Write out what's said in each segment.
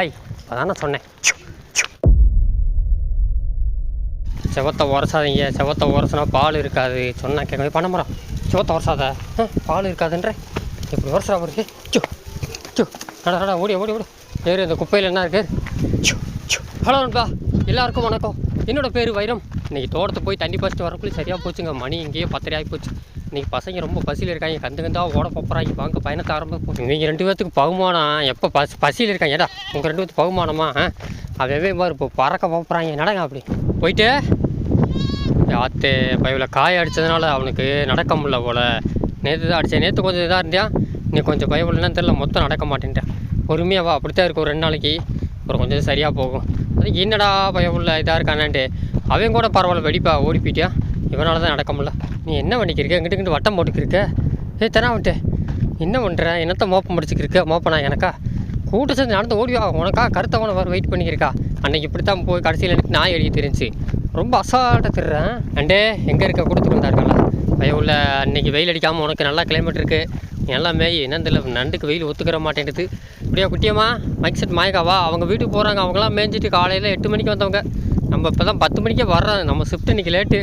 High அதான் நான் சொன்னேன் செவத்தை உரசாதீங்க செவத்தை உரசுனா பால் இருக்காது சொன்னா கேட்க பண்ண மரம் செவத்தை உரசாத? பால் இருக்காதுன்ற. இப்படி உரசுறா பாருங்க சு சு நட ஓடி ஓடி ஓடி. பேர் இந்த குப்பையில் என்ன இருக்குது ஹலோ நண்பா எல்லாருக்கும் வணக்கம். என்னோட பேர் வைரம். இன்னைக்கு தோட்டத்தை போய் தண்ணி பறிச்சுட்டு வரக்குள்ளே சரியாக போச்சுங்க. மணி இங்கேயே பத்தரை ஆகி போச்சு. இன்றைக்கி பசங்க ரொம்ப பசியில் இருக்காங்க. கந்து கந்தா ஓட போகிறாங்க வாங்க பயணத்தை ஆரம்ப இவங்க ரெண்டு பேர்த்துக்கு பகுமானம். எப்போ பசி பசியில் இருக்காங்க. ஏடா உங்கள் ரெண்டு பேர்த்துக்கு பகுமானமா? ஆ? அவவே மாதிரி இப்போ பறக்க போகிறாங்க நடங்க அப்படி? போயிட்டு. யாத்தே பைவில் காய அடித்ததுனால அவனுக்கு நடக்க முடியல போல். நேற்று தான் அடித்தேன் நேற்று கொஞ்சம் இதாக இருந்தியா? நீ கொஞ்சம் பயப்படலன்னு தெரில மொத்தம் நடக்க மாட்டேன்ட்டேன். பொறுமையாக வா. அப்படித்தான் இருக்கும் ஒரு ரெண்டு நாளைக்கு. அப்புறம் கொஞ்சம் சரியாக போகும். அதுக்கு என்னடா பயமுள்ள இதாக இருக்கானான்ட்டு. அவன் கூட பரவாயில்ல வெடிப்பா. ஓடி போயிட்டியா? இவனால தான் நடக்க முடியல. நீ என்ன பண்ணிக்கிருக்க? இங்கிட்டு இங்கிட்டு வட்டம் போட்டுக்கிருக்க? ஏ தரா விட்டு என்ன பண்ணுற என்னத்த மோப்பம் முடிச்சுக்கிருக்க? மோப்பனா எனக்கா? கூட்ட சேர்ந்து நடந்து ஓடிவா உனக்கா கருத்தவனை வர வெயிட் பண்ணிக்கிருக்கா. அன்னைக்கு இப்படி தான் போய் கடைசியில் எனக்கு நாய் எழுதி தெரிஞ்சு ரொம்ப அசால்ட்டாக திருறேன் அண்டே எங்கே இருக்க? கொடுத்துட்டு வந்தாருங்களா பையன் அன்னைக்கு வெயில் அடிக்காமல் உனக்கு நல்லா கிளைமேட் இருக்குது நீ நல்லா மேய். என்னன்னு தெரியல. நண்டுக்கு வெயில் ஒத்துக்கிற மாட்டேங்குது இப்படியா குட்டியம்மா? மைக் செட் மாயக்காவா அவங்க வீட்டுக்கு போகிறாங்க அவங்களாம் மேய்ஞ்சிட்டு காலையில் எட்டு மணிக்கு வந்தவங்க. நம்ம இப்போ தான் பத்து மணிக்கே வர்றோம் நம்ம ஷிஃப்ட் இன்றைக்கி லேட்டு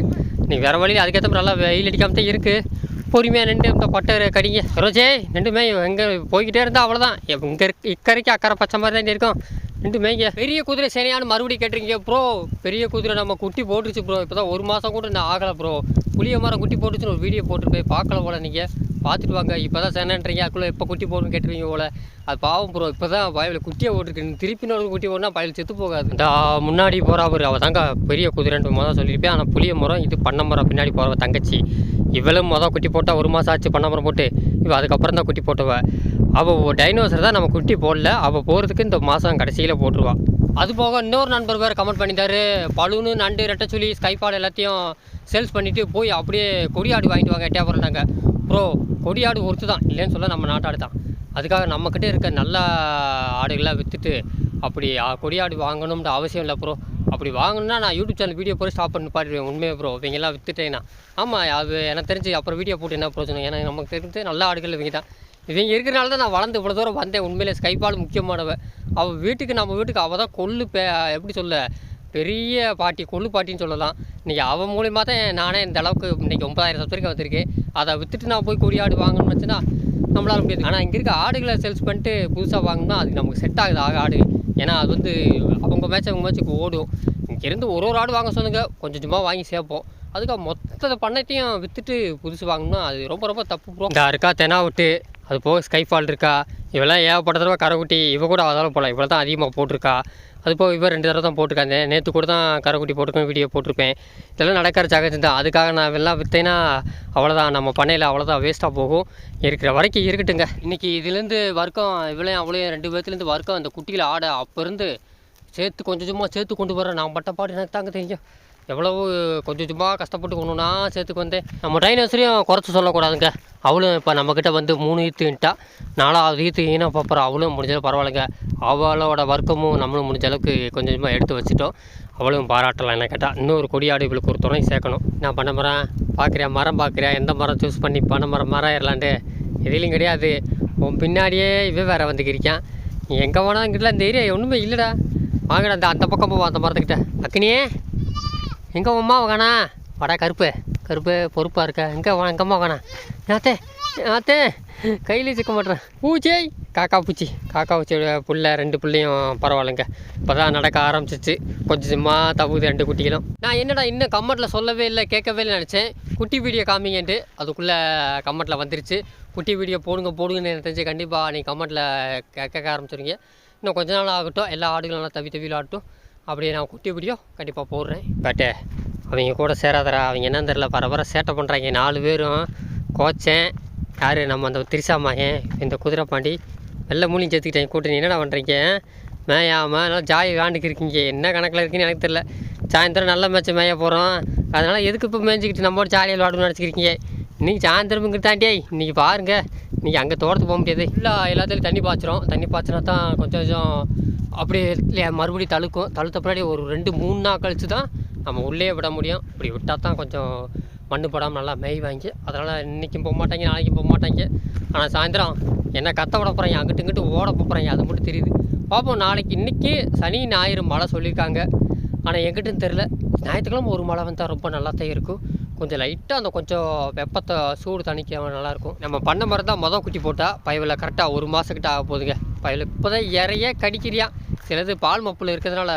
நீ வேறு வழியில் அதுக்கேற்ற மாதிரி நல்லா வெயில் அடிக்காமல் தான் இருக்குது பொறுமையாக நின்று இந்த கொட்டை கடிங்க. ரோஜே ரெண்டுமே எங்கே போய்கிட்டே இருந்தால் அவ்வளோதான் இங்கே இருக்க இக்கரைக்கு அக்கறை பச்சை மாதிரி தான் இருக்கும். ரெண்டு மேய்ங்க பெரிய குதிரை சரியான மறுபடியும் கேட்டிருக்கீங்க ப்ரோ பெரிய குதிரை நம்ம குட்டி போட்டுருச்சு ப்ரோ இப்போ தான் ஒரு மாதம் கூட நான் ஆகலை ப்ரோ புளிய மரம் குட்டி போட்டுச்சுன்னு ஒரு வீடியோ போட்டு போய் பார்க்கல போல நீங்கள் பார்த்துட்டு வாங்க இப்போ தான் சேனன்றீங்க. அதுக்குள்ளே எப்போ குட்டி போடணும்னு கேட்டுருவீங்க போல. அது பாவம் ப்ரோ இப்போ தான் பயவில் குட்டியை போட்டுருக்கு. திருப்பி இன்னொரு குட்டி போடனா பயல் செத்து போகாது. இந்த முன்னாடி போகிறா அவர் அவள் தாங்க பெரிய குதிரைன்ற மொதல் சொல்லியிருப்பேன். ஆனால் புளிய மரம் இது பண்ண மரம். பின்னாடி போகிறவ தங்கச்சி. இவளும் மொதல் குட்டி போட்டால் ஒரு மாதம் ஆச்சு பண்ண மரம் போட்டு. இவள் அதுக்கப்புறம் தான் குட்டி போட்டவ. அவள் டைனோசர் தான் நம்ம குட்டி போடல. அவள் போகிறதுக்கு இந்த மாதம் கடைசியில் போட்டுருவாள் அது போக இன்னொரு நண்பர் வேறு கமெண்ட் பண்ணிட்டாரு. பலூனு நண்டு ரெட்டச்சுளி ஸ்கைபால் எல்லாத்தையும் சேல்ஸ் பண்ணிவிட்டு போய் அப்படியே கொடியாடு வாங்கிட்டு வாங்க. எட்டியா போகிறாங்க ப்ரோ கொடியாடு ஒருத்து தான் இல்லைன்னு சொல்ல நம்ம நாட்டாடு தான். அதுக்காக நம்மக்கிட்ட இருக்க நல்ல ஆடுகளாக விற்றுட்டு அப்படி கொடியாடு வாங்கணும்னு அவசியம் இல்லை ப்ரோ அப்படி வாங்கணும்னா நான் யூடியூப் சேனல் வீடியோ போய் ஸ்டாப் பண்ணி பாடுவேன் உண்மையாக ப்ரோ இவங்கெல்லாம் விற்றுட்டேன்னா ஆமாம் அது எனக்கு தெரிஞ்சு அப்புறம் வீடியோ போட்டு என்ன பிரச்சனை ஏன்னா நமக்கு தெரிஞ்சு நல்ல ஆடுகள் இவங்க தான். இவங்க இருக்கிறனால தான் நான் வளர்ந்து இவ்வளோ தூரம் வந்தேன். உண்மையிலே ஸ்கைபால் முக்கியமானவ. அவள் வீட்டுக்கு நம்ம வீட்டுக்கு அவள் தான் கொள்ளு பே எப்படி சொல்ல பெரிய பாட்டி கொள்ளு பாட்டின்னு சொல்லலாம். இன்றைக்கி அவன் மூலியமாக தான் நானே இந்த அளவுக்கு இன்றைக்கி ஒன்பதாயிரம் சப்ஸ்கிரைபர் வந்திருக்கு. அதை விற்றுட்டு நான் போய் கொடி ஆடு வாங்கணும்னு வச்சுன்னா நம்மளால முடியாது. ஆனால் இங்கே இருக்க ஆடுகளை சேல்ஸ் பண்ணிட்டு புதுசாக வாங்கினா அதுக்கு நமக்கு செட் ஆகுது ஆக ஆடு. ஏன்னா அது வந்து அவங்க மேட்ச் அவங்க மேட்ச்சுக்கு ஓடும். இங்கேருந்து ஒரு ஒரு ஆடு வாங்க சொல்லுங்க. கொஞ்சம் கொஞ்சமாக வாங்கி சேர்ப்போம். அதுக்காக மொத்த பண்ணத்தையும் விற்றுட்டு புதுசு வாங்கணும்னா அது ரொம்ப ரொம்ப தப்பு ப்ரோ இருக்கா தெனா விட்டு. அது போக ஸ்கைஃபால் இருக்கா? இவெல்லாம் ஏகப்பட்ட தடவை கரைக்குட்டி இவ கூட அதெல்லாம் போகலாம் இவ்வளோ தான் அதிகமாக போட்டிருக்கா. அது போக இப்போ ரெண்டு தடவை தான் போட்டிருக்காங்க. நேற்று கூட தான் கரைக்குட்டி போட்டிருக்கேன் வீடியோ போட்டிருப்பேன். இதெல்லாம் நடக்கிற ஜாகத்து தான் அதுக்காக நான் எல்லாம் விற்றேன்னா அவ்வளோதான் நம்ம பண்ணையில் அவ்வளோதான் வேஸ்ட்டாக போகும். இருக்கிற வரைக்கும் இருக்கட்டுங்க இன்றைக்கி இதுலேருந்து வர்க்கம் இவ்வளோ அவ்வளோ ரெண்டு பேர்த்துலேருந்து வர்க்கம் அந்த குட்டியில் ஆட அப்போ இருந்து சேர்த்து கொஞ்சம் கொஞ்சமாக சேர்த்து கொண்டு போகிறேன் நான் பட்ட பாடு எனக்கு தாங்க தெரியும். எவ்வளவு கொஞ்சம் கொஞ்சமாக கஷ்டப்பட்டு கொண்டுனா சேர்த்துக்கு வந்தேன். நம்ம டைனோசரையும் குறைச்சி சொல்லக்கூடாதுங்க. அவளும் இப்போ நம்மக்கிட்ட வந்து மூணு ஈத்துன்ட்டா நாலாவது ஈத்து ஈனா பார்ப்பறோம் அவளும் முடிஞ்சது பரவாயில்லைங்க. அவளோட வர்க்கமும் நம்மளும் முடிஞ்ச அளவுக்கு கொஞ்சம் கொஞ்சமாக எடுத்து வச்சுட்டோம். அவளும் பாராட்டலாம் என்ன கேட்டால் இன்னொரு கொடியாடு இவளுக்கு ஒரு துணை சேர்க்கணும். நான் பண்ண மரம் பார்க்குறியா மரம் பார்க்குறியா எந்த மரம் சூஸ் பண்ணி பண்ண மரம் மரம் ஏறலான்ட்டு எதிலையும் கிடையாது. உன் பின்னாடியே இவன் வேற வந்துக்கிறிக்கான் எங்கே வேணாங்கிட்டலாம் இந்த ஏரியா ஒன்றுமே இல்லைடா. வாங்கடா அந்த அந்த பக்கம் போவோம் அந்த மரத்துக்கிட்ட. அக்கினியே எங்கே உம்மா வாங்கண்ணா வடா கருப்பு. கருப்பு பொறுப்பாக இருக்க. எங்கே வா எங்கம்மா வாங்கண்ணா நாத்தே நாத்தே கையிலே சிக்க மாட்டேறேன். பூச்சே. காக்கா பூச்சி. காக்கா பூச்சியோட புள்ள ரெண்டு பிள்ளையும் பரவாயில்லைங்க. இப்போ தான் நடக்க ஆரம்பிச்சிச்சு கொஞ்சம் சும்மா தப்புது ரெண்டு குட்டிகளும். நான் என்னடா இன்னும் கமெண்ட்டில் சொல்லவே இல்லை கேட்கவே இல்லை நினச்சேன். குட்டி வீடியோ காமிங்கன்ட்டு. அதுக்குள்ளே கமெண்ட்டில் வந்துருச்சு. குட்டி வீடியோ போடுங்க போடுங்கன்னு எனக்கு தெரிஞ்சு கண்டிப்பாக நீங்கள் கமெண்ட்டில் கேட்க ஆரம்பிச்சிருங்க இன்னும் கொஞ்ச நாள் ஆகட்டும். எல்லா ஆடுகளும் நல்லா தவி தவியில் ஆகட்டும் அப்படியே நான் குட்டி வீடியோ கண்டிப்பாக போடுறேன். பட்டு eh, அவங்க கூட சேராதரா அவங்க என்னன்னு தெரில பரபர சேட்டை பண்ணுறாங்க நாலு பேரும் கோச்சேன் யார்? நம்ம அந்த திரிசா மகன் இந்த குதிரை பாண்டி. வெள்ளை மூலியும் சேர்த்துக்கிட்டேன் கூட்டணி. என்னடா பண்ணுறீங்க மேயாமல் நல்லா ஜாய் வேண்டுக்கு இருக்கீங்க. என்ன கணக்கில் இருக்குன்னு எனக்கு தெரில சாயந்தரம் நல்ல மேட்ச் மேய போகிறோம் அதனால் எதுக்கு இப்போ மேய்ஞ்சிக்கிட்டு நம்மளோட ஜாலியாக விளாடணும்னு நினச்சிக்கிறீங்க இன்றைக்கி சாயந்தரம் தாண்டியே இன்றைக்கி பாருங்கள் இன்றைக்கி அங்கே தோட்டத்துக்கு போக முடியாது. இல்லை எல்லாத்துலையும் தண்ணி பாய்ச்சிரும். தண்ணி பாய்ச்சினா தான் கொஞ்சம் கொஞ்சம் அப்படியே மறுபடியும் தழுக்கும். தழுத்த பின்னாடி ஒரு ரெண்டு மூணு நாள் கழித்து தான் நம்ம உள்ளே விட முடியும். இப்படி விட்டால் தான் கொஞ்சம் மண்ணு படாமல் நல்லா மெய் வாங்கி அதனால் இன்றைக்கும் போக மாட்டாங்க நாளைக்கும் போக மாட்டாங்க. ஆனால் சாயந்தரம் என்ன கத்த விட போகிறாங்க அங்கிட்டு இங்கிட்டு ஓட போகிறாங்க அது மட்டும் தெரியுது. பார்ப்போம் நாளைக்கு இன்றைக்கி சனி ஞாயிறு மழை சொல்லியிருக்காங்க. ஆனால் எங்கிட்டும் தெரில ஞாயிற்றுக்கிழமை ஒரு மழை வந்தால் ரொம்ப நல்லா தான் இருக்கும். கொஞ்சம் லைட்டாக அந்த கொஞ்சம் வெப்பத்தை சூடு தணிக்க நல்லாயிருக்கும். நம்ம பண்ண மாதிரி தான் மொதல் குட்டி போட்டால் பயவில் கரெக்டாக ஒரு மாதக்கிட்ட ஆக போகுதுங்க பயவில் இப்போ தான் இறைய கடிக்கிறியா? சிலது பால் மப்பில் இருக்கிறதுனால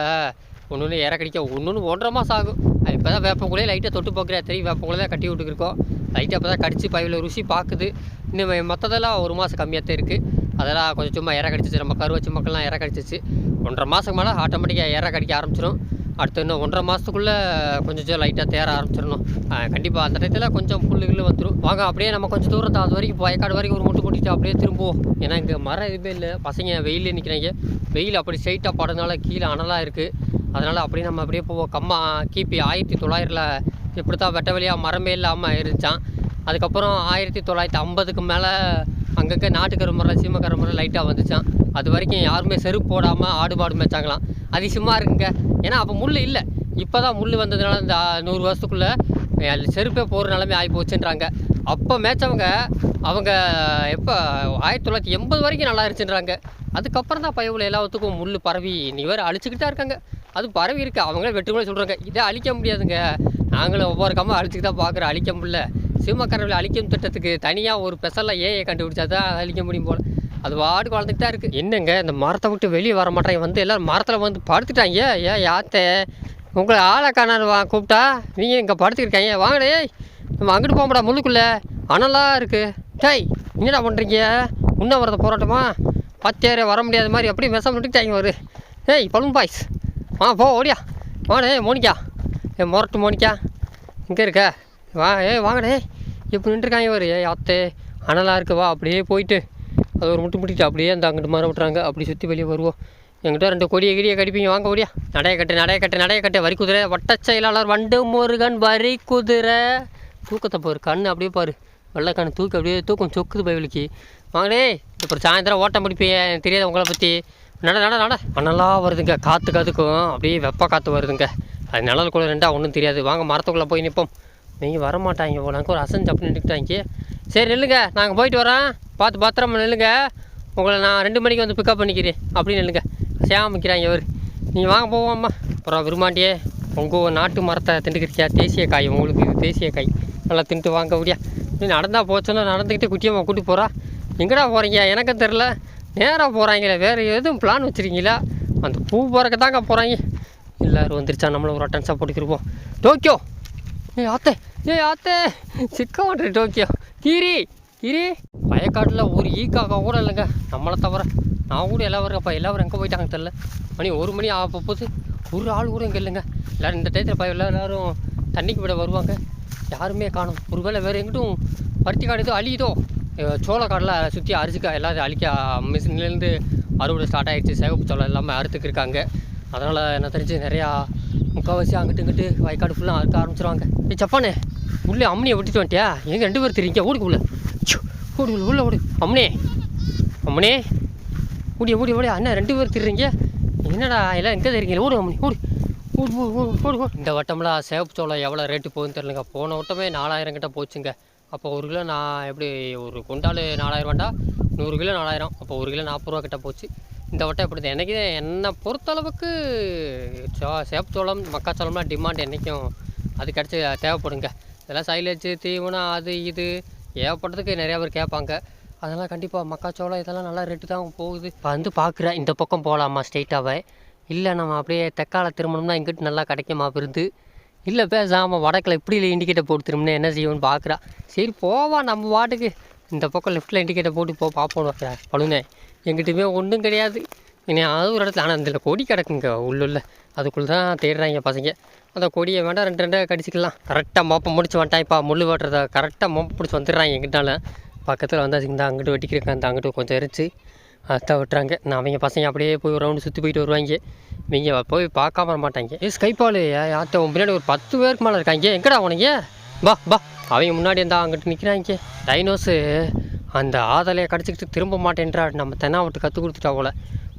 ஒன்று ஒன்று இற கடிக்க ஒன்று ஒன்று ஒன்றரை மாதம் ஆகும். அது இப்போ தான் வேப்பங்குள்ளே லைட்டாக தொட்டு பார்க்குறியா தெரியும் வேப்பங்குள்ளே தான் கட்டி விட்டுருக்கோம். லைட்டாக இப்போ தான் கடிச்சு பயவில் ருசி பார்க்குது இன்னும் மற்றதெல்லாம் ஒரு மாதம் கம்மியாக தான் இருக்குது அதெல்லாம் கொஞ்சம் சும்மா இற கடிச்சிச்சு. நம்ம கருவச்சி மக்கள்லாம் இற கடிச்சிச்சு. ஒன்றரை மாதம் மேலே ஆட்டோமேட்டிக்காக இற கடிக்க ஆரம்பிச்சிடும் அடுத்து இன்னும் ஒன்றரை மாதத்துக்குள்ளே கொஞ்சம் லைட்டாக தேர ஆரம்பிச்சிடணும். கண்டிப்பாக அந்த டயத்தில் கொஞ்சம் புல்லுகள் வந்துடும் வாங்க அப்படியே நம்ம கொஞ்சம் தூரத்தை அது வரைக்கும் வயக்காடு வரைக்கும் ஒரு முட்டு கூட்டிட்டு அப்படியே திரும்புவோம். ஏன்னா இங்கே மரம் எதுவுமே இல்லை. பசங்க வெயிலே நிற்கிறாங்க வெயில் அப்படி ஸ்ட்ரைட்டாக படுறதுனால கீழே அனலாக இருக்குது அதனால் அப்படியே நம்ம அப்படியே போவோம். கம்மா கிபி ஆயிரத்தி தொள்ளாயிரத்தில் இப்படி தான் வெட்ட வழியாக மரமே இல்லாமல் இருந்துச்சான் அதுக்கப்புறம் ஆயிரத்தி தொள்ளாயிரத்தி ஐம்பதுக்கு மேலே அங்கங்கே நாட்டுக்கரு மரம் சீமக்கரு மரம் லைட்டாக வந்துச்சான் அது வரைக்கும் யாருமே செருப்பு போடாமல் ஆடு மாடு மேய்ச்சாங்களாம். அதிசயமாக இருக்குங்க. ஏன்னா அப்போ முள் இல்லை. இப்போ தான் முள் வந்ததுனால இந்த நூறு வருஷத்துக்குள்ளே செருப்பே போகிற நிலமை ஆகி போச்சுன்றாங்க. அப்போ மேய்ச்சவங்க அவங்க எப்போ ஆயிரத்தி தொள்ளாயிரத்தி எண்பது வரைக்கும் நல்லா இருந்துச்சுன்றாங்க. அதுக்கப்புறம் தான் பயவுல எல்லாத்துக்கும் முள் பரவி நீ வேறு அழிச்சுக்கிட்டு தான் இருக்காங்க. அது பரவி இருக்குது அவங்களே வெட்டுமலை சொல்கிறாங்க இதை அழிக்க முடியாதுங்க. நாங்களும் ஒவ்வொரு கம்மா அழிச்சுக்கு தான் பார்க்குறோம் அழிக்க முடியல. சிம்மக்கரவில் அழிக்கும் திட்டத்துக்கு தனியாக ஒரு பெசலில் ஏஐ கண்டுபிடிச்சா தான் அழிக்க முடியும் போல். அது வாடு வளர்ந்துட்டு தான் இருக்குது என்னங்க இந்த மரத்தை விட்டு வெளியே வர மாட்டாங்க வந்து எல்லோரும் மரத்தில் வந்து படுத்துட்டாங்க. ஏன் யாத்தே. உங்களை ஆளை காணாது வா கூப்பிட்டா? நீங்கள் இங்கே படுத்துக்கிருக்காங்க வாங்கடே நம்ம அங்கிட்டு போகமாடா முள்ளுக்குள்ளே. அனலாக இருக்குது டேய் என்னடா பண்ணுறீங்க உண்ணாவிரத போராட்டமா? பத்தேரே வர முடியாத மாதிரி அப்படியே மெசம் விட்டுட்டாங்க ஒரு ஏய் பழும் பாய்ஸ். வா போ ஓடியா. வாடே மோனிக்கா. ஏ மொரட்டு மோனிக்கா. இங்கே இருக்க. வா ஏய் வாங்கடே இப்போ நின்றுருக்காங்க ஒரு ஏய் அத்தே அனலாக இருக்கு வா அப்படியே போயிட்டு. அது ஒரு முட்டு முட்டிட்டு அப்படியே அந்த அங்கிட்டு மரம் விட்றாங்க அப்படி சுற்றி வெளியே வருவோம். எங்கிட்ட ரெண்டு கொடியை கிடியை கடிப்பீங்க. வாங்க கொடியா நடைய கட்டு நடைய கட்டு நடைய கட்டு. வரி குதிரை வட்டச் செயலாளர் வண்டு முருகன் வரி குதிரை. தூக்கத்தை பாரு கண் அப்படியே பாரு. வெள்ளை கண் தூக்கி அப்படியே தூக்கம் சொக்குது பயவலிக்கு வாங்கடே இப்போ சாயந்தரம் ஓட்டம் பிடிப்பீங்க. எனக்கு தெரியாது உங்களை பற்றி நட நட நட. மணலாக வருதுங்க. காற்று காத்துக்கும். அப்படியே வெப்ப காற்று வருதுங்க. அது நிழலுக்குள்ள ரெண்டா ஒன்றும் தெரியாது. வாங்க மரத்துக்குள்ளே போய் நிற்போம் நீங்கள் வர மாட்டாங்க ஒரு அசஞ்சு அப்படி நின்றுக்கிட்டாங்க சரி நில்லுங்க. நாங்கள் போயிட்டு வரோம் பார்த்து பத்திரமா நில்லுங்க. உங்களை நான் ரெண்டு மணிக்கு வந்து பிக்கப் பண்ணிக்கிறேன். அப்படின்னு நில்லுங்க. சேமிக்கிறாங்க இவர். நீங்கள் வாங்க போவோம்மா அப்புறம் விரும்பாண்டியே உங்கள் நாட்டு மரத்தை திண்டுக்கிறியா தேசிய காய் உங்களுக்கு இது தேசிய காய். நல்லா தின்ட்டு வாங்க முடியா நீ நடந்தால் போச்சுன்னா நடந்துக்கிட்டு குட்டியம்மா கூட்டி போகிறா எங்கடா போகிறீங்க எனக்கும் தெரில நேராக போகிறாங்களே வேறு எதுவும் பிளான் வச்சுருக்கீங்களா? அந்த பூ போகிறக்கு தாங்க போகிறாங்க எல்லோரும் வந்துருச்சா? நம்மளும் ஒரு அட்டன்ஸாக போட்டுக்கிருப்போம் டோக்கியோ! ஏய் ஆத்தே! ஏய் ஆத்தே! சிக்க மாட்டேன் டோக்கியோ. கீரி கீரி. வயக்காட்டில் ஒரு ஈக்காக்கா கூட இல்லைங்க. நம்மளை தவிர நான் கூட எல்லாரும் இருக்கப்பா எல்லாரும் எங்கே போயிட்டாங்க தெரில மணி ஒரு மணி ஆக ஒரு ஆள் கூட இங்கே இல்லைங்க. எல்லோரும் இந்த டயத்தில் பய எல்லாரும் தண்ணிக்கு விட வருவாங்க. யாருமே காணும். ஒருவேளை வேறு எங்கிட்டும் பருத்தி காடு எதுவும் அழியுதோ? சோளக்காடில் சுற்றி அரிசிக்கா எல்லாத்தையும் அழிக்க மிஷின்லேருந்து அறுவடை ஸ்டார்ட் ஆகிடுச்சு சேகப்பு சோளம் எல்லாமே அறுத்துக்கு இருக்காங்க. அதனால் என்ன தெரிஞ்சு நிறையா முக்கால்வாசி அங்கிட்டு இங்கிட்டு வயக்காடு ஃபுல்லாக அறுக்க ஆரம்பிச்சிருவாங்க. ஏய் சப்பானே. உள்ளே அம்மனியை விட்டுட்டு வந்துட்டியா? எங்கே ரெண்டு பேர் தெரியுங்க. ஓடுக்கு உள்ள. ஓடு உள்ள உள்ள ஓடு. அம்மனே. அம்மனே. ஓடி ஓடி ஓடி. அண்ணா ரெண்டு பேர் திருறீங்க என்னடா எல்லாம் எங்கே தெரியுங்க ஓடு அம்மனி ஓடு. ஓடு ஓடு ஓடு ஓடு இந்த வட்டம்லாம் சேவப்பு சோளம் எவ்வளோ ரேட்டு போகுதுன்னு தெரியலங்க. போன வட்டமே நாலாயிரம் கிட்ட போச்சுங்க. அப்போ ஒரு கிலோ நான் எப்படி ஒரு குண்டால் நாலாயிரம் வேண்டா நூறு கிலோ நாலாயிரம். அப்போ ஒரு கிலோ நாற்பது ரூபா கிட்ட போச்சு. இந்த வட்டம் எப்படி தான் எனக்கு என்னை பொறுத்தளவுக்கு சோ சேப்பு சோளம் மக்காச்சோளம்லாம் டிமாண்ட் என்றைக்கும் அது கிடச்சி தேவைப்படுங்க. இதெல்லாம் சைலேஜ் தீவனம் அது இது. ஏகப்பட்டதுக்கு நிறையா பேர் கேட்பாங்க. அதெல்லாம் கண்டிப்பாக மக்காச்சோளம் இதெல்லாம் நல்லா ரேட்டு தான் போகுது. இப்போ வந்து பார்க்குறேன் இந்த பக்கம் போகலாமா ஸ்ட்ரெயிட்டாகவே இல்லை நம்ம அப்படியே தெக்கால திரும்பணும்னா இங்கிட்டு நல்லா கிடைக்குமா விருந்து? இல்லை பேசாமல் வடக்கில் இப்படி இல்லை இண்டிகேட்டர் போட்டு திரும்பினா என்ன செய்வோம்னு பார்க்குறா சரி போவா நம்ம வாட்டுக்கு. இந்த பக்கம் லெஃப்ட்டில் இண்டிகேட்டர் போட்டு போ பார்ப்போம் பழுனே எங்கிட்டுமே ஒன்றும் கிடையாது. இனி அது ஒரு இடத்துல ஆனால் இதில் கொடி கிடக்குங்க உள்ளுள்ள அதுக்குள்ளே தான் தேடுறாங்க பசங்க. அந்த கொடியை வேண்டாம் ரெண்டு ரெண்டாக கடிச்சிக்கலாம். கரெக்டாக மோப்பம் முடிச்சு வந்துட்டான்ப்பா முள் வெட்டுறத கரெக்டாக மோப்பம் பிடிச்சி வந்துடுறாங்க எங்கிட்டால. பக்கத்தில் வந்து இந்த அங்கிட்டு வெட்டிக்கிறேன் அந்த அங்கிட்டு கொஞ்சம் எரிச்சு அதை விட்டுறாங்க. நான் அவங்க பசங்க அப்படியே போய் ஒரு ரவுண்டு சுற்றி போயிட்டு வருவாங்க. இவங்க போய் பார்க்காம வர மாட்டாங்க. ஏ ஸ்கைப்பாலு யார்கிட்ட உன் பின்னாடி ஒரு பத்து பேருக்கு மேலே இருக்காங்க. எங்கடா உனக்கு? பா பா அவங்க முன்னாடி இருந்தா அங்கிட்டு நிற்கிறாங்க டைனோஸு அந்த ஆதலையை கடிச்சிக்கிட்டு திரும்ப மாட்டேன்றா. நம்ம தென்னாவட்டு கற்றுக் கொடுத்துட்டா போல.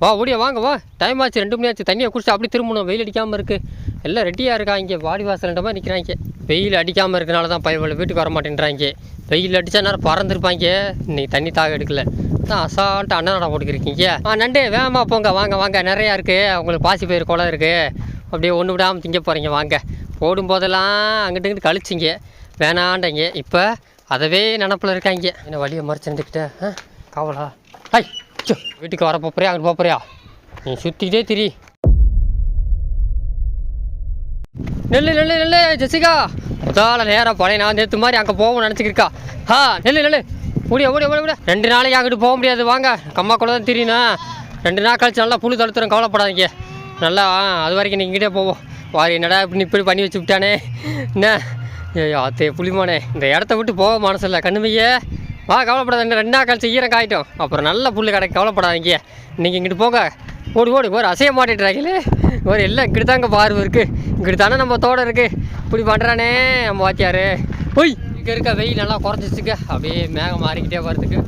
வா ஓடியா வாங்க வா. டைம் ஆச்சு ரெண்டு மணி ஆச்சு. தண்ணியை குடிச்சு அப்படி திரும்பணும். வெயில் அடிக்காமல் இருக்குது எல்லாம் ரெடியாக இருக்காங்க. வாடி வாசல் மாதிரி நிற்கிறாங்க வெயில் அடிக்காமல் இருக்கனால தான் பையன் வீட்டுக்கு வர மாட்டேன்றாங்க வெயில் அடித்தா நேரம் பறந்துருப்பாங்க. இன்னைக்கு தண்ணி தாக எடுக்கல. தான் அசால்ட்டு அண்ணனடா போட்டுக்கிருக்கீங்க. ஆ நண்டு வேகமாக போங்க. வாங்க வாங்க. நிறையா இருக்குது உங்களுக்கு பாசி பயிர் குளம் இருக்குது அப்படியே ஒன்று விடாமல் திங்க போகிறீங்க வாங்க. போடும்போதெல்லாம் அங்கிட்டு இங்கிட்டு கழிச்சிங்க. வேணாண்டீங்க இப்போ அதவே நினப்பில் இருக்காங்க. என்ன வழியை மறைச்சுக்கிட்ட ஆ காவலா? ஹை வீட்டுக்கு வர போறியா? அங்கே போறியா? நீ சுற்றிக்கிட்டே திரி. நெல்லு நெல்லு நெல்லு ஜெசிகா. முதல்ல நேராக பழைய நான் நேற்று மாதிரி அங்கே போவோம் நினச்சிக்கிருக்கா ஆ நெல்லு நெல்லு. ஓடியா ஓடியா ஓடியா ஓடியா ரெண்டு நாளைக்கு அங்கிட்டு போக முடியாது. வாங்க கம்மா கூட தான் தெரியணும் ரெண்டு நாள் கழிச்சு நல்லா புழு தடுத்துரும் கவலைப்படாதீங்க. நல்லா அது வரைக்கும் நீங்கள் இங்கிட்டே போவோம். வாரி என்னடா இப்படி இப்படி பண்ணி வச்சு விட்டானே. என்ன? ஐயோ அத்தைய புளிமானே இந்த இடத்த விட்டு போக மனசு இல்லை. கண்ணுமையே. வா கவலைப்படாத ரெண்டு நாள் கழிச்சு ஈரம் காயிட்டோம். அப்புறம் நல்ல புல் கிடைக்கும் கவலைப்படாதீங்க. நீங்கள் இங்கிட்டு போங்க. ஓடி ஓடி ஒரு அசைய மாட்டேன்றாங்களே ஒரு எல்லாம் இங்கிட்டு தாங்க பார்வை இருக்குது இங்கிட்டு தானே நம்ம தோட இருக்குது இப்படி பண்ணுறானே நம்ம வாத்தியார். போய் இங்கே இருக்க வெயில் நல்லா குறைஞ்சிச்சுங்க. அப்படியே மேகம் மாறிக்கிட்டே வரதுக்கு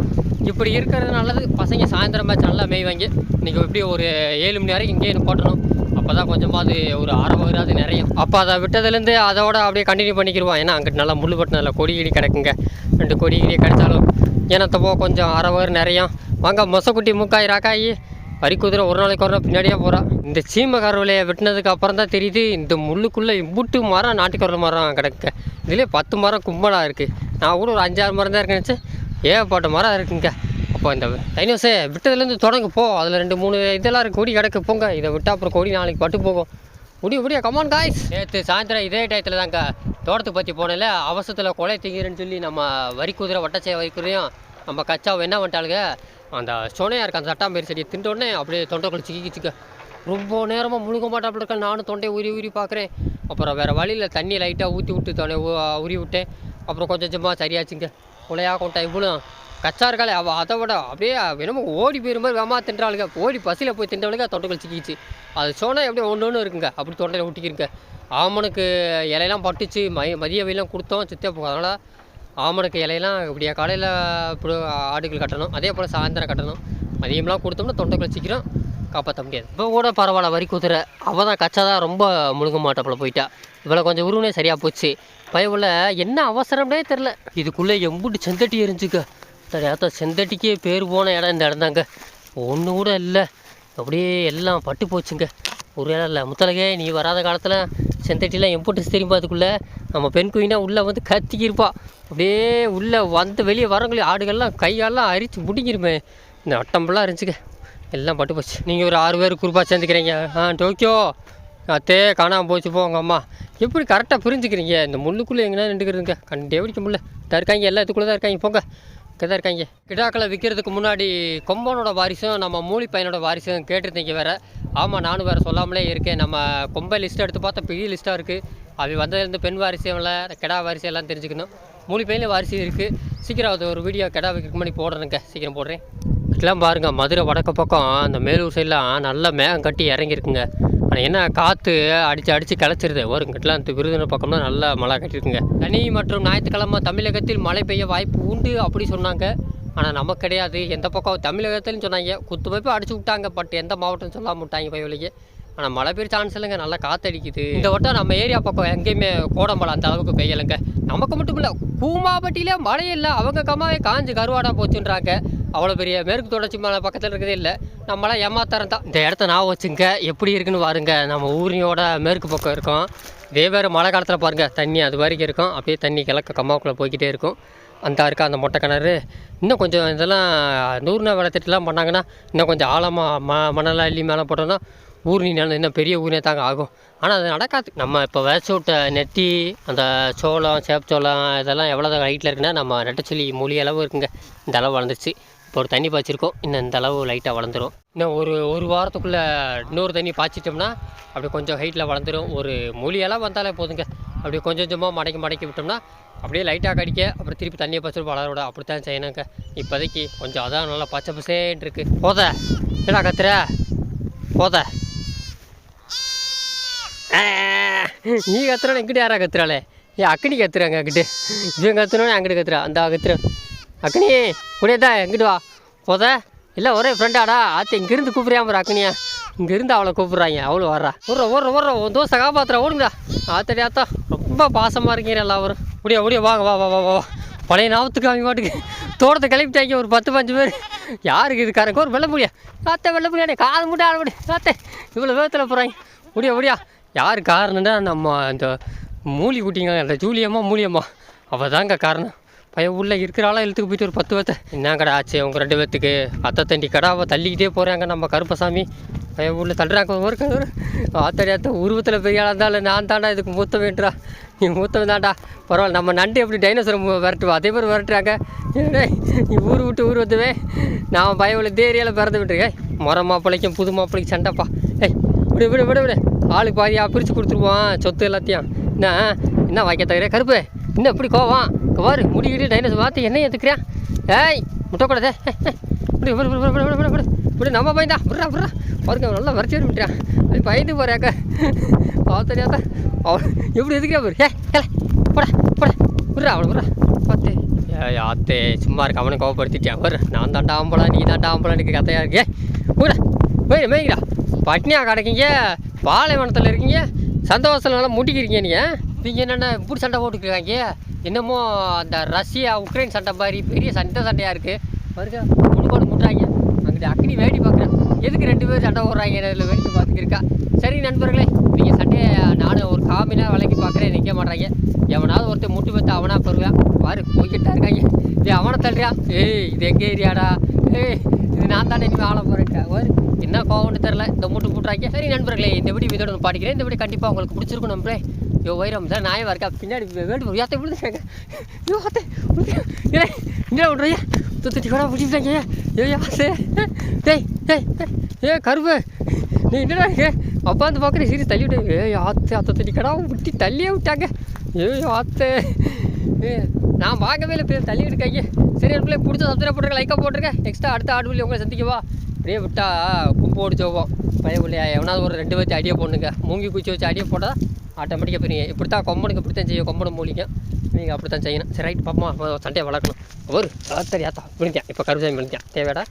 இப்படி இருக்கிறது நல்லது. பசங்க சாயந்தரம் மேட்ச் நல்லா மேய்வாங்க. இன்றைக்கி எப்படியும் ஒரு ஏழு மணி வரைக்கும் இங்கேயே போட்டணும். அப்போ தான் கொஞ்சமாவது ஒரு அரை வராது நிறையும் அப்போ அதை விட்டதுலேருந்து அதோட அப்படியே கண்டினியூ பண்ணிக்கிடுவான் ஏன்னா அங்கிட்டு நல்லா முள் பட்டு நல்லா கொடி கிடி கிடக்குங்க. ரெண்டு கொடி கிடி கிடச்சாலும் ஏனத்தப்போ கொஞ்சம் அரை வயிறு நிறையும் வாங்க மொசக்குட்டி முக்காய் ராக்காயி. வரி குதிரை ஒரு நாளைக்கு ஒரு நாள் பின்னாடியே போகிறான் இந்த சீம கருவிலையை வெட்டினதுக்கு அப்புறம் தான் தெரியுது இந்த முள்ளுக்குள்ளே இம்புட்டு மரம் நாட்டுக்கரல் மரம் கிடக்குங்க. இதுலேயே பத்து மரம் கும்பலாக இருக்குது நான் கூட ஒரு அஞ்சாறு மரம் தான் இருக்கேன் நினச்சேன். ஏகப்பட்ட மரம் இருக்குங்க. இப்போ இந்த டைனோஸே விட்டதுலேருந்து தொடங்க போ. அதில் ரெண்டு மூணு இதெல்லாம் இருக்குது கொடி கிடக்கு போங்க. இதை விட்டால் அப்புறம் கொடி நாளைக்கு பட்டு போகும். முடிய? முடிய கமான் காய்ஸ் நேற்று சாயந்தரம் இதே டயத்தில் தாங்க தோட்டத்தை பற்றி போனல அவசரத்தில் கொலை திங்கிறேன்னு சொல்லி நம்ம வரி குதிரை வட்டச்சே வரி குதிரையும் நம்ம கச்சாவை என்ன பண்ணிட்டாளுங்க? அந்த சொனையாக இருக்க அந்த சட்டாம்பேரி செடியை தின்ற அப்படியே தொண்டைக்குள்ள சிக்கிச்சுக்க ரொம்ப நேரமாக முழுங்க மாட்டாப்புல இருக்க? நானும் தொண்டையை உரி உரி பார்க்குறேன். அப்புறம் வேறு வழியில் தண்ணி லைட்டாக ஊற்றி விட்டு தொண்டை உரி விட்டேன். அப்புறம் கொஞ்சம் கொஞ்சமாக சரியாச்சுங்க. கொலையாக கொண்டா இவ்வளோ? கச்சா இருக்காளே அவள் அதை விட அப்படியே என்னமோ ஓடி போயிரு மாதிரி வேமா தின்றாளுங்க. ஓடி பசியில் போய் தின்றவளுக்கு தொண்டைக்குள்ள சிக்கிச்சு அது சொன்னால் எப்படியும் ஒன்று ஒன்று இருக்குங்க. அப்படி தொண்டையில் ஒட்டிக்கிருங்க. ஆமனுக்கு இலையெல்லாம் பட்டுச்சு. மய மதிய வெயிலாம் கொடுத்தோம். சித்தே போகும் அதனால் ஆமனுக்கு இலையெல்லாம் இப்படியா காலையில் இப்படி ஆடுகள் கட்டணும். அதே போல் சாயந்தரம் கட்டணும். மதியம்லாம் கொடுத்தோம்னா தொண்டைக்குள்ள சிக்கிறோம் காப்பாற்ற முடியாது. இப்போ கூட பரவாயில்ல. வரி குதிரை. அவள் தான் கச்சா தான் ரொம்ப முழுங்க மாட்டப்பில் போயிட்டா. இவளை கொஞ்சம் உருவனே சரியாக போச்சு. பயவுள்ள என்ன அவசரம்னே தெரில இதுக்குள்ளே எம்புட்டு செந்தட்டி எரிஞ்சுக்க. தெரியாத செந்தட்டிக்கே பேர் போன இடம் இந்த இடம் தாங்க ஒன்று கூட இல்லை. அப்படியே எல்லாம் பட்டு போச்சுங்க. ஒரு இடம் இல்லை. முத்தலகே நீ வராத காலத்தில் செந்தட்டிலாம் எம்புட்டு தெரியுமா அதுக்குள்ளே? நம்ம பெண் குயினா உள்ளே வந்து கத்திக்கிருப்பா. அப்படியே உள்ளே வந்து வெளியே வரவங்களே ஆடுகள்லாம் கையாலாம் அரித்து முடிங்கிருமே. இந்த அட்டம்பெல்லாம் இருந்துச்சுங்க. எல்லாம் பட்டு போச்சு. நீங்கள் ஒரு ஆறு பேர் குரூப்பாக சேர்ந்துக்கிறீங்க. ஆ டோக்கியோ. அத்தே காணாமல் போச்சு. போ உங்கள் அம்மா. எப்படி கரெக்டாக புரிஞ்சுக்கிறீங்க? இந்த முள்ளுக்குள்ளே எங்கன்னா நின்றுக்கிறதுங்க. கண்டே பிடிக்க முடியல. இருக்காங்க. எல்லாத்துக்குள்ளே தான் இருக்காங்க. போங்க. கிட்ட தான் இருக்காங்க. கிடாக்களை விற்கிறதுக்கு முன்னாடி கொம்பனோட வாரிசும் நம்ம மூலி பையனோட வாரிசும் கேட்டிருந்தீங்க வேறு. ஆமாம் நானும் வேறு சொல்லாமலே இருக்கேன். நம்ம கொம்பை லிஸ்ட் எடுத்து பார்த்தா பெரிய லிஸ்ட்டாக இருக்குது அது வந்ததுலேருந்து பெண் வாரிசியெல்லாம் இல்லை கிடா வாரிசு எல்லாம் தெரிஞ்சுக்கணும். மூலி பையனில் வாரிசு இருக்குது சீக்கிரம் அது ஒரு வீடியோ கிடா வைக்கிறதுக்கு முன்னாடி போடுறேங்க சீக்கிரம் போடுறேன். இதெல்லாம் பாருங்கள் மதுரை வடக்கு பக்கம் அந்த மேலூர் சைடெலாம் நல்லா மேகம் கட்டி இறங்கியிருக்குங்க. ஆனால் என்ன காற்று அடித்து அடித்து கிளச்சிருது ஒரு இங்கிட்டலாம் விருதுநகர் பக்கம்னா நல்லா மழை கட்டியிருக்குங்க சனி மற்றும் ஞாயிற்றுக்கிழமை தமிழகத்தில் மழை பெய்ய வாய்ப்பு உண்டு அப்படி சொன்னாங்க. ஆனால் நமக்கு கிடையாது. எந்த பக்கம்? தமிழகத்துலன்னு சொன்னாங்க. குத்து வைப்பு அடிச்சு விட்டாங்க. பட் எந்த மாவட்டம் சொல்லாம விட்டாங்க பயவலிக்கு ஆனால் மழை பெய்ய சான்ஸ் இல்லைங்க. நல்லா காற்றடிக்குது இந்த வட்டம் நம்ம ஏரியா பக்கம் எங்கேயுமே கோடம்பழம் அந்த அளவுக்கு பெய்யலைங்க. நமக்கு மட்டும் இல்லை கூமாபட்டியிலே மழை இல்லை அவங்க கம்மாவே காஞ்சு கருவாடாக போச்சுன்றாங்க. அவ்வளோ பெரிய மேற்கு தொடர்ச்சி மலை பக்கத்தில் இருக்கிறதே இல்லை. நம்மளாம் ஏமாத்தரம் தான். இந்த இடத்த நான் வச்சுங்க. எப்படி இருக்குன்னு பாருங்க. நம்ம ஊரியோட மேற்கு பக்கம் இருக்கோம். இதே வேறு மழை காலத்தில் பாருங்கள் தண்ணி அது வரைக்கும் இருக்கும். அப்படியே தண்ணி கிழக்க கம்மாவுக்குள்ளே போய்கிட்டே இருக்கும். அந்த இருக்கா அந்த மொட்டை கிணறு. இன்னும் கொஞ்சம் இதெல்லாம் நூறுனா வளர்த்துட்டுலாம் பண்ணாங்கன்னா இன்னும் கொஞ்சம் ஆழமாக ம மணலாக அள்ளி மேலே போட்டோம்னா ஊர்னி நிலம் இன்னும் பெரிய ஊர்னே தாங்க ஆகும். ஆனால் அது நடக்காது. நம்ம இப்போ விதைச்சி விட்ட நெட்டி அந்த சோளம் சேப்பச்சோளம் இதெல்லாம் எவ்வளோ ஹைட்டில் இருக்குன்னா நம்ம நெட்டச்சொல்லி மொழி அளவு இருக்குங்க. இந்த அளவு வளர்ந்துச்சு இப்போ ஒரு தண்ணி பாய்ச்சிருக்கோம். இன்னும் இந்த அளவு லைட்டாக வளர்ந்துரும். இன்னும் ஒரு ஒரு வாரத்துக்குள்ளே இன்னொரு தண்ணி பாய்ச்சிட்டோம்னா அப்படி கொஞ்சம் ஹைட்டில் வளர்ந்துரும். ஒரு மொழி வந்தாலே போதுங்க. அப்படி கொஞ்சம் கொஞ்சமாக மடக்கி மடக்கி விட்டோம்னா அப்படியே லைட்டாக கடிக்க அப்புறம் திருப்பி தண்ணியை பச்சு வளரோட அப்படி தான் செய்யணுங்க. இப்போதைக்கு கொஞ்சம் அதான் நல்லா பச்சை பசேன்னு இருக்குது போத. என்னடா கத்துற? போத. நீ கத்துறானே எங்கிட்ட யாரா கத்துறாளே? ஏன் அக்கினி கத்துறாங்க அங்கிட்டு. இவன் கத்துறோன்னே அங்கிட்டு கத்துறா அந்த கத்துறேன் அக்கனி உடையதா எங்கிட்டு வா. போத? இல்லை ஒரே ஃப்ரெண்டாடா ஆத்து இங்கேருந்து கூப்பிட்றியா ஒரு அக்கனியா இங்கேருந்து அவளை கூப்பிட்றாங்க. அவளும் வர்றா. ஓடுற ஓடுற ஓடுற. உன் தோசை காப்பாத்துறா ஓடுங்கடா. ஆத்தடி ஆத்தா ரொம்ப பாசமாக இருக்கீங்க எல்லாரும் முடியா முடியா வாங்க வா வா வா வா வா. பழைய நாவத்துக்கு அவங்க பாட்டுக்கு தோட்டத்தை கிளப்பிட்டாங்க ஒரு பத்து பஞ்சு பேர். யாருக்கு இருக்காருங்க ஒரு வெள்ள முடியா அத்தை வெள்ள முடியாடே காது மட்டும் ஆட முடியும் அத்தை இவ்வளோ வேகத்தில் போகிறாங்க முடியா முடியா யார் காரணம்னா நம்ம அந்த மூலி குட்டிங்க அந்த ஜூலியம்மா மூலியம்மா. அவள் தாங்க காரணம். பையன் உள்ளே இருக்கிற ஆளாக இழுத்துக்கு போயிட்டு ஒரு பத்து பேர்த்த. என்ன கடை ஆச்சு உங்கள் ரெண்டு பேர்த்துக்கு அத்தை தண்டி கடாவை தள்ளிக்கிட்டே போகிறாங்க நம்ம கருப்பசாமி. பையன் உள்ள தள்ளுறாங்க ஒரு கலர் ஆத்தடி அத்தை உருவத்தில் பெரிய ஆளாக இருந்தாலும் நான் தாண்டா இதுக்கு மூத்த வேண்டா நீ மூத்தவன் தாண்டா. பரவாயில்ல நம்ம நண்டு எப்படி டைனோசர் விரட்டுவோம் அதே மாதிரி விரட்டுறாங்க. நீ ஊர் விட்டு ஊர் வந்துவே. நான் பயவில் உள்ள இதே ஏரியாவில் பிறந்து விட்டுருக்கேன். முறை மாப்பிள்ளைக்கும் புது மாப்பிள்ளைக்கும் சண்டைப்பா. ஏய் விடு விடு விடு விடு. ஆளுக்கு பாதியாக பிரித்து கொடுத்துருவான் சொத்து எல்லாத்தையும். என்ன என்ன வாய்க்க தவிர கருப்பு இன்னும் எப்படி கோவம்? கவாரு முடிக்கிட்டு டைனோசர் பார்த்து என்ன எடுத்துக்கிறியா ஏய் முட்டக்கூடாதே இப்படி நம்ம பயந்தா விட்றா விட்றா பாருங்க அவன் நல்லா வரைச்சி விட்டுறான் அது பயந்து போகிறாக்க அவன் தெரியாதா அவன் எப்படி எதுக்கியா பாரு. ஏ ஏல போடா போடா. விட்றா அவனை புட்றா பார்த்தே ஏய் ஆத்தே சும்மா இருக்க அவனை கோவப்படுத்திட்டியா? வர நான் தாண்டா ஆம்பளா நீ தாண்டா ஆம்பளான்னு கதையாக இருக்கே. விடா போய் மேய்கிறா பட்னியா கிடைக்கிங்க பாலைவனத்தில் இருக்கீங்க சந்தோஷத்தில் நல்லா முட்டிக்கிறீங்க நீங்கள் நீங்கள் என்னென்ன இப்படி சண்டை போட்டுக்கிறாங்க என்னமோ அந்த ரஷ்யா உக்ரைன் சண்டை மாதிரி பெரிய சண்டை சண்டையாக இருக்குது வருங்க முன்கோடு முட்டுறாங்க. அங்கிட்ட அக்னி வேடி பார்க்குறேன். எதுக்கு ரெண்டு பேரும் சண்டை போடுறாங்க இதில் வேடிக்கை பார்த்துக்கிருக்கா சரி நண்பர்களே நீங்கள் சண்டையை நானும் ஒரு காமினா விலைக்கு பார்க்குறேன் நிற்க மாட்றாங்க எவனாவது ஒருத்தன் முட்டு பத்து அவனாக பெறுவேன் பாரு போய்கிட்டா இருக்காங்க. இது அவனை தள்ளுறியா ஏய் இது எங்கள் ஏரியாடா? ஏய் இது நான் தானே இனிமேல் ஆள போகிறேன் ஒரு என்ன கோவம்னு தெரில இந்த மூட்டு மூட்டுறாங்க. சரி நண்பர்களே இந்த வீடியோ இதோட நான் பாடிக்கிறேன். இந்த வீடியோ கண்டிப்பாக உங்களுக்கு பிடிச்சிருக்கும் நம்பளே யோ வைரம் தான் நாயம் இருக்கா பின்னாடி வேண்டு யாத்தை விழுந்துட்டாங்க யோ அத்தை இல்லை என்ன விட்றையா துத்தி கூட பிடிச்சிட்டாங்க ஏ யாசே டேய் டேய் ஏ கருப்பு நீ என்னடா இருக்கு அப்பா வந்து பார்க்குற சீரி தள்ளி விட்டாங்க ஏ ஆத்து அத்தை தட்டி கடா விட்டு தள்ளியே விட்டாங்க ஏ ஆத்து ஏ நான் பார்க்கவே இல்லை பேர் தள்ளி விட்டுருக்காங்க சரி பிள்ளை பிடிச்ச சப்ஸ்கிரைப் போட்டுருக்க லைக்காக போட்டிருக்கேன் நெக்ஸ்ட்டு அடுத்த ஆடு உங்களை சந்திக்கவா அப்படியே விட்டா கும்போடு ஓடிச்சு போவோம். பையன் பிள்ளையா எவனாவது ஒரு ரெண்டு பேர்த்து அடியை போடணுங்க. மூங்கி குச்சி வச்சு அடியை போட்டால் ஆட்டோமேட்டிக்காக போயிருங்க இப்படி தான் கொம்பனுக்கு இப்படி தான் செய்யும் கொம்பனை மூலிக்கும் நீங்கள் அப்படி தான் செய்யணும். சரி ரைட் பாப்பா சண்டையை வளர்க்கணும். ஒரு சரி ஆத்தா விழுந்தேன் இப்போ கருசாமி விழுந்தேன் தேவையாடா?